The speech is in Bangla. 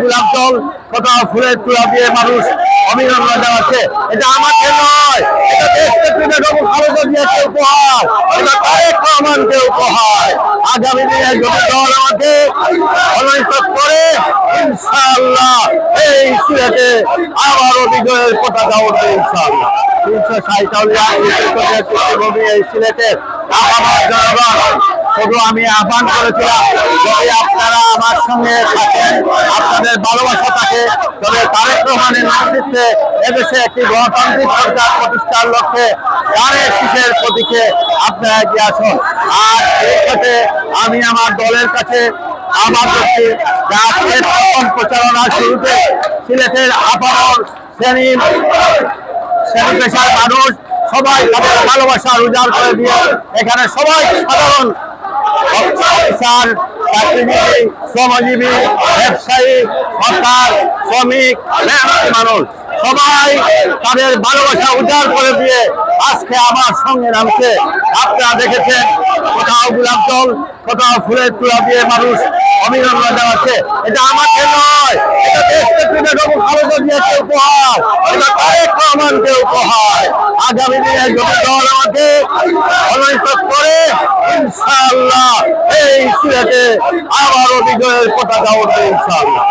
গোলাপ জল কোথাও ফুলের তুলা দিয়ে মানুষ অভিনন্দন জানাচ্ছে এটা আমাকে নয়, এটা দেশকে তুলে দেবো খালেদা জিয়াকে উপহার। এটা তারেক রহমানকে উপহার। আগামী দিনে যদি দল আমাকে মনোনীত করে, ইনশাআল্লাহ এই সিলেটে আবারও বিজয়ের পতাকা উঠবে, ইনশাআল্লাহ। আমি আহ্বান করেছিলাম সঙ্গে আপনাদের ভালোবাসা থাকে, তবে তারেক রহমানের নেতৃত্বে এদেশে একটি গণতান্ত্রিক সরকার প্রতিষ্ঠার লক্ষ্যে গানের শীষের প্রতীকে আপনারা এগিয়ে আসুন। আর এই সাথে আমি আমার দলের কাছে করছি যে আজকের প্রথম প্রচারণা শুরুতে সিলেটের আপামর শ্রেণি শ্রেণি পেশার মানুষ সবাই তাদের ভালোবাসা উজাড় করে দিয়ে এখানে সবাই সাধারণ অফিসার চাকরিজীবী শ্রমজীবী ব্যবসায়ী সরকার শ্রমিক মানুষ সবাই তাদের ভালোবাসা উজাড় করে দিয়ে আজকে আমার সঙ্গে নামছে আপনারা দেখেছেন কোথাও গোলাপ জল কোথাও ফুলের তুলা দিয়ে মানুষ অভিনন্দন জানাচ্ছে এটা আমাকে নয় এটা দেশকে তুলে দেবো খালেদা জিয়াকে উপহার এটা তারেক রহমানকে উপহার আগামী দিনে যদি দল আমাকে করে, ইনশাআল্লাহ এই সিলেটে আবারও বিজয়ের পতাকা উঠবে ইনশাআল্লাহ।